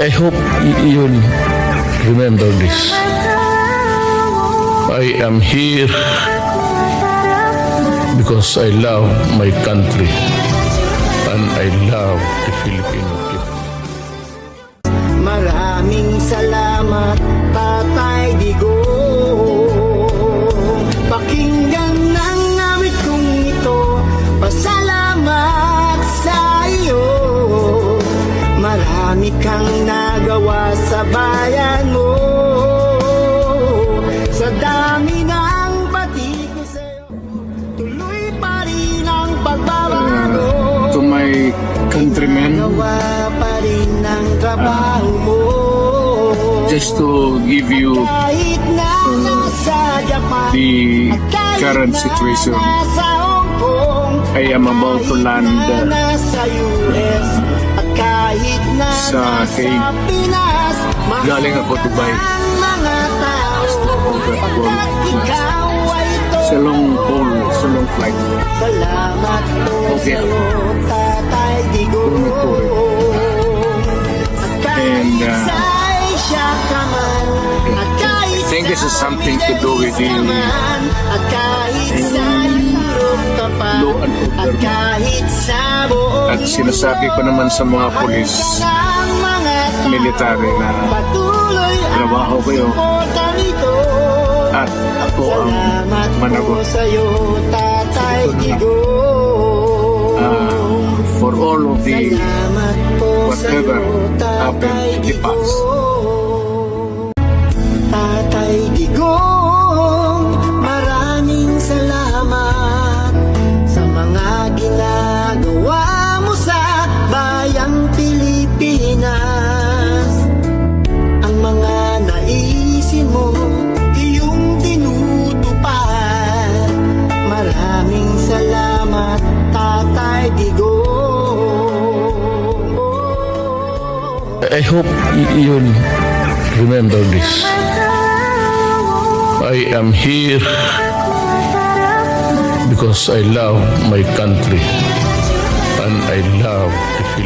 I hope you'll remember this. I am here because I love my country and I love the Filipino people. Marami kang nagawa sa bayan mo. Sa dami ng pati ko sa'yo, tuloy pa rin ang pagbabago. to my countrymen, Gawa pa rin ang trabaho mo. just to give you Japan, the current situation. I am about to land uh, sa Hague. Galing ako Dubai. Sa long haul, sa long flight. Okay. po At kahit And, uh, I think this is something to do with the- pa, Law and order. At sinasabi ko naman sa mga polis, military na trabaho suporta nito. at ako ang managot. Ito uh, for all of the whatever happened in the past. I hope you'll remember this. I am here because I love my country and I love the.